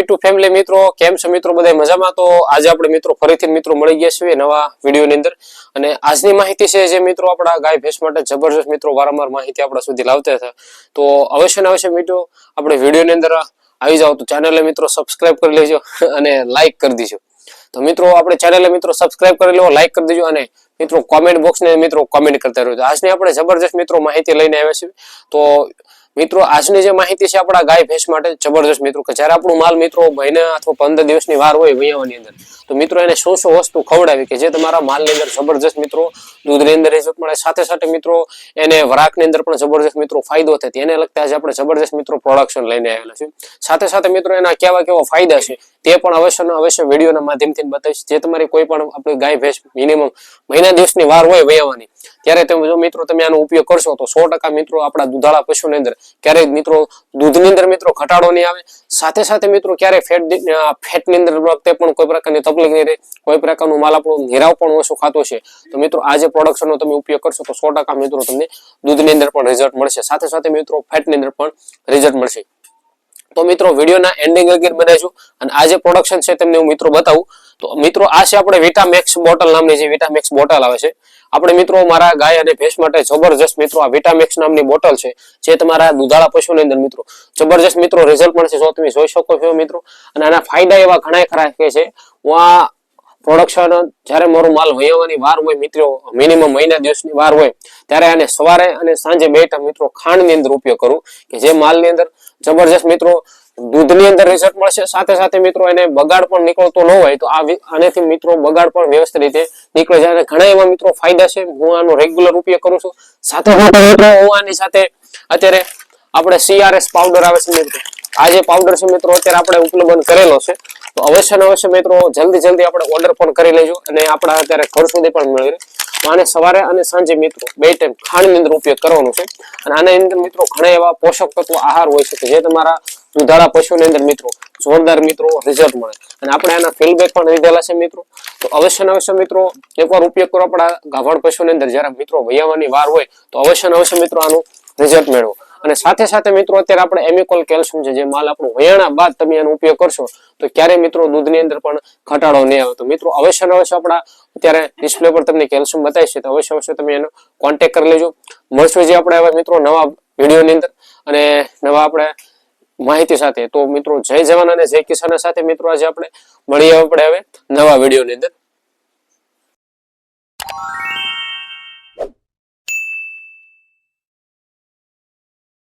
YouTube family મિત્રો. કેમ છો મિત્રો? બધા મજામાં? તો આજે આપણે મિત્રો ફરીથી મિત્રો મળી ગયા છીએ નવા વિડીયોની અંદર. અને આજની માહિતી છે જે મિત્રો આપણા ગાય ભેંસ માટે જબરજસ્ત મિત્રો વારંવાર માહિતી આપણા સુધી લાવતા હતા. તો અવશ્ય ને અવશ્ય મિત્રો આપણે વિડીયોની અંદર આવી જાઓ. તો ચેનલને મિત્રો સબસ્ક્રાઇબ કરી લેજો અને લાઇક કરી દેજો. તો મિત્રો આપણે ચેનલને મિત્રો સબસ્ક્રાઇબ કરી લો લાઇક કરી દેજો અને મિત્રો કોમેન્ટ બોક્સને મિત્રો કોમેન્ટ કરતા રહેજો. આજની આપણે જબરજસ્ત મિત્રો માહિતી લઈને આવ્યા છીએ. તો મિત્રો, આજની જે માહિતી છે આપણા ગાય ભેંસ માટે જબરદસ્ત મિત્રો, કે જ્યારે આપણું માલ મિત્રો મહિના અથવા પંદર દિવસની વાર હોય વૈયાવાની અંદર, તો મિત્રો એને શું શું વસ્તુ ખવડાવી કે જે તમારા માલની અંદર જબરદસ્ત મિત્રો, દૂધની અંદર રિઝલ્ટ મળે, સાથે સાથે મિત્રો એને વરાકની અંદર પણ જબરજસ્ત મિત્રો ફાયદો થાય. એને લગતા આજે આપણે જબરજસ્ત મિત્રો પ્રોડક્શન લઈને આવેલા છે સાથે સાથે મિત્રો એના કેવા કેવા ફાયદા છે, તે પણ અવશ્ય અવશ્ય વિડીયોના માધ્યમથી બતાવીશ. જે તમારી કોઈ પણ આપણે ગાય ભેંસ મિનિમમ મહિના દિવસની વાર હોય વૈયાવાની ત્યારે તમે જો મિત્રો તમે આનો ઉપયોગ કરશો તો સો ટકા મિત્રો આપણા દુધાળા પશુની અંદર ક્યારેય મિત્રો દૂધની અંદર મિત્રો ઘટાડો નહીં આવે. સાથે સાથે મિત્રો ક્યારેય ફેટ ફેટની અંદર વખતે પણ કોઈ પ્રકારની તકલીફ નહીં રહે. કોઈ પ્રકારનું માલ આપણું નિરાવ પણ ઓછું ખાતો છે. તો મિત્રો આ જે પ્રોડક્શનનો તમે ઉપયોગ કરશો તો સો મિત્રો તમને દૂધની અંદર પણ રિઝલ્ટ મળશે. સાથે સાથે મિત્રો ફેટની અંદર પણ રિઝલ્ટ મળશે. તો મિત્રો, વિડીયોના એન્ડિંગ લગીન બનાવીશું અને આ જે પ્રોડક્શન છે તેમને હું મિત્રો બતાવું. તો મિત્રો, આ છે આપણે વિટામેક્સ બોટલ નામની જે વિટામેક્સ બોટલ આવે છે. આપણે મિત્રો, મારા ગાય અને ભેંસ માટે જબરજસ્ત મિત્રો, આ વિટામેક્સ નામની બોટલ છે, જે તમારા દુધાળા પશુની અંદર મિત્રો, જબરજસ્ત મિત્રો રિઝલ્ટ પણ છે જો તમે જોઈ શકો છો મિત્રો. અને આના ફાયદા એવા ઘણા ખરા છે. હું આ પ્રોડક્શન જ્યારે મારો માલ વૈયાવાની વાર હોય મિત્રો મિનિમમ મહિના દિવસની વાર હોય, ત્યારે આને સવારે અને સાંજે બે ટાઈમ મિત્રો ખાંડની અંદર ઉપયોગ કરું, કે જે માલની અંદર જબરજસ્ત મિત્રો દૂધની અંદર રિઝલ્ટ મળશે, સાથે સાથે મિત્રો એને બગાડ પણ નીકળતો ન હોય, તો આનેથી મિત્રો બગાડ પણ વ્યવસ્થિત રીતે નીકળે છે. ઘણા એવા મિત્રો ફાયદા છે, હું આનો રેગ્યુલર ઉપયોગ કરું છું. સાથે સાથે મિત્રો હું આની સાથે અત્યારે આપણે સીઆરએસ પાવડર આવે છે મિત્રો. આ જે પાવડર છે મિત્રો, અત્યારે આપણે ઉપલબ્ધ કરેલો છે. તો અવશ્ય ને અવશ્ય મિત્રો, જલ્દી જલ્દી આપણે ઓર્ડર પણ કરી લેજો અને આપણા અત્યારે ઘર સુધી પણ મળી રહે. આને સવારે અને સાંજે મિત્રો, બે ટાઈમ ખાંડની અંદર ઉપયોગ કરવાનો છે. અને આના અંદર મિત્રો ઘણા એવા પોષક તત્વો આહાર હોય છે કે જે તમારા દુધાળા પશુની અંદર મિત્રો, જોરદાર મિત્રો રિઝલ્ટ મળે. અને આપણે આના ફીડબેક પણ લીધેલા છે મિત્રો. તો અવશ્ય ને અવશ્ય મિત્રો, એકવાર ઉપયોગ કરો આપણા ગાભણ પશુની અંદર. જ્યારે મિત્રો વૈયાવાની વાર હોય, તો અવશ્ય ને અવશ્ય મિત્રો આનું રિઝલ્ટ મેળવો. અને સાથે સાથે મિત્રો, અત્યારે આપણે એમિકોલ કેલ્શિયમ છે, જે માલ આપણું વયાણા બાદ તમે એનો ઉપયોગ કરશો, તો ક્યારે મિત્રો દૂધની અંદર પણ ઘટાડો નહીં આવે. તો મિત્રો, અવશ્ય અવશ્ય આપણા અત્યારે ડિસ્પ્લે પર તમને કેલ્શિયમ બતાવીશ તો અવશ્ય અવશ્ય તમે એનો કોન્ટેક્ટ કરી લેજો. મળશું જે આપણે હવે મિત્રો નવા વિડીયોની અંદર અને નવા આપણે માહિતી સાથે. તો મિત્રો, જય જવાન અને જય કિસાન સાથે મિત્રો, આજે આપણે મળીએ આપણે હવે નવા વિડીયોની અંદર.